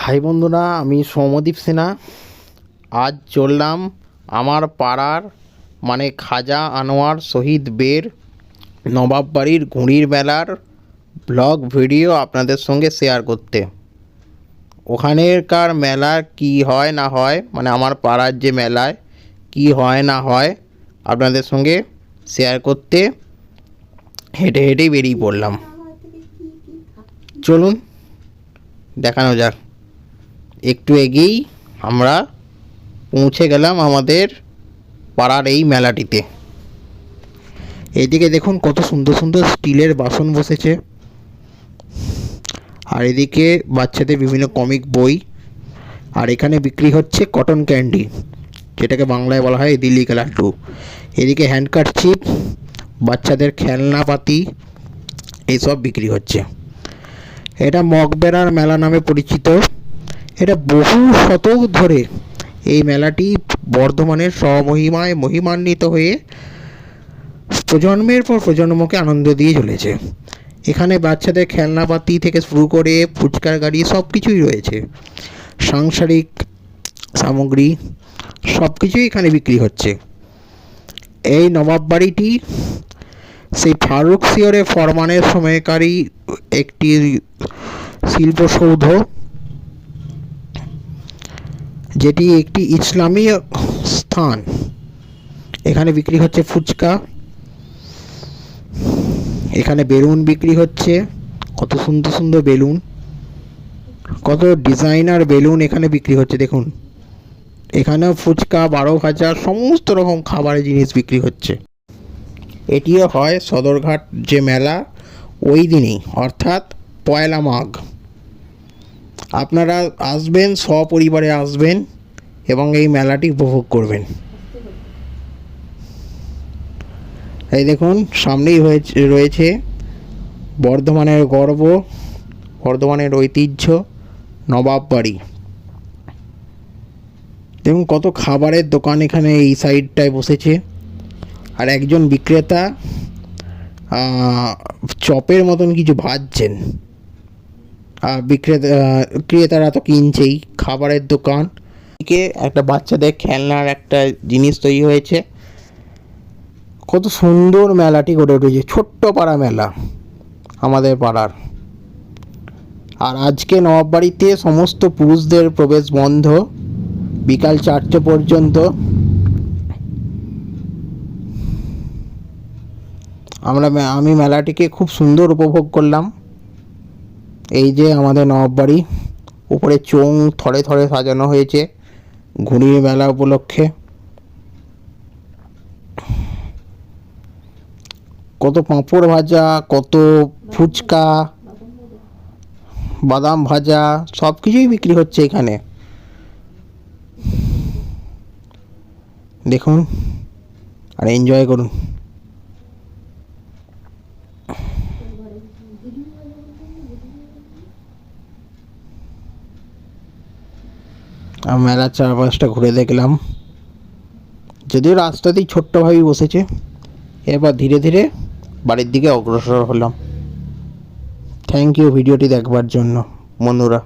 High বন্ধুরা, আমি সৌমদীপ সিনহা। আজ চললাম আমার পাড়ার মানে খাজা আনোয়ার শহীদ বের নবাব বাড়ির ঘুড়ির মেলার ব্লগ ভিডিও আপনাদের সঙ্গে শেয়ার করতে। ওখানেরকার মেলা কি হয় না হয় মানে আমার পাড়ার যে মেলায় কি হয় না হয় আপনাদের সঙ্গে শেয়ার করতে হেঁটে হেঁটেই বেরিয়ে পড়লাম। চলুন, দেখানো যাক। একটু এগিয়েই আমরা পৌঁছে গেলাম আমাদের পাড়ার এই মেলাটিতে। এদিকে দেখুন কত সুন্দর সুন্দর স্টিলের বাসন বসেছে। আর এদিকে বাচ্চাদের বিভিন্ন কমিক বই। আর এখানে বিক্রি হচ্ছে কটন ক্যান্ডি যেটাকে বাংলায় বলা হয় দিল্লি লাড্ডু এদিকে হ্যান্ডকাট চিপ বাচ্চাদের খেলনাপাতি এইসব বিক্রি হচ্ছে। এটা মগবেরার মেলা নামে পরিচিত। এটা বহু শতক ধরে এই মেলাটি বর্ধমানের স্বমহিমায় মহিমান্বিত হয়ে প্রজন্মের পর প্রজন্মকে আনন্দ দিয়ে চলেছে। এখানে বাচ্চাদের খেলনাপাতি থেকে শুরু করে ফুচকার গাড়ি সব কিছুই রয়েছে। সাংসারিক সামগ্রী সব কিছুই এখানে বিক্রি হচ্ছে। এই নবাব বাড়িটি সেই ফারুক সিয়রে ফরমানের সময়কারী একটি শিল্পসৌধ। যেটি একটি ইসলামী স্থান। এখানে বিক্রি হচ্ছে ফুচকা। এখানে বেলুন বিক্রি হচ্ছে। কত সুন্দর সুন্দর বেলুন। কত ডিজাইনার বেলুন এখানে বিক্রি হচ্ছে, দেখুন। এখানেও ফুচকা, বারো ভাজা, সমস্ত রকম খাবারের জিনিস বিক্রি হচ্ছে। এটিও হয় সদরঘাট যে মেলা, ওই দিনই, অর্থাৎ পয়লা মাঘ। আপনারা আসবেন, সপরিবারে আসবেন। এবং এই মেলাটি উপভোগ করবেন। এই দেখুন, সামনেই হয়েছে, রয়েছে বর্ধমানের গর্ব, বর্ধমানের ঐতিহ্য, নবাব বাড়ি। দেখুন, কত খাবারের দোকান এখানে এই সাইডটায় বসেছে। আর একজন বিক্রেতা চপের মতন কিছু ভাজছেন। আর বিক্রেতা ক্রেতারা তো কিনছেই, খাবারের দোকান। এদিকে একটা বাচ্চাদের খেলনার একটা জিনিস তৈরি হয়েছে। কত সুন্দর মেলাটি গড়ে উঠেছে, ছোট্ট পাড়া মেলা আমাদের পাড়ার। আর আজকে নবাববাড়িতে সমস্ত পুরুষদের প্রবেশ বন্ধ, বিকাল চারটে পর্যন্ত। আমরা আমি মেলাটিকে খুব সুন্দর উপভোগ করলাম। এই যে আমাদের নবাববাড়ি, উপরে চোং থরে থরে সাজানো হয়েছে। ঘুড়ির মেলা উপলক্ষে কত পাঁপড় ভাজা, কত ফুচকা, বাদাম ভাজা সব কিছুই বিক্রি হচ্ছে এখানে। দেখুন, আর এনজয় করুন। মেলার চারপাশটা ঘুরে দেখলাম। যদিও রাস্তাতেই ছোট্টভাবেই বসেছে এরপর ধীরে ধীরে বাড়ির দিকে অগ্রসর হলাম। থ্যাংক ইউ ভিডিওটি দেখবার জন্য, বন্ধুরা।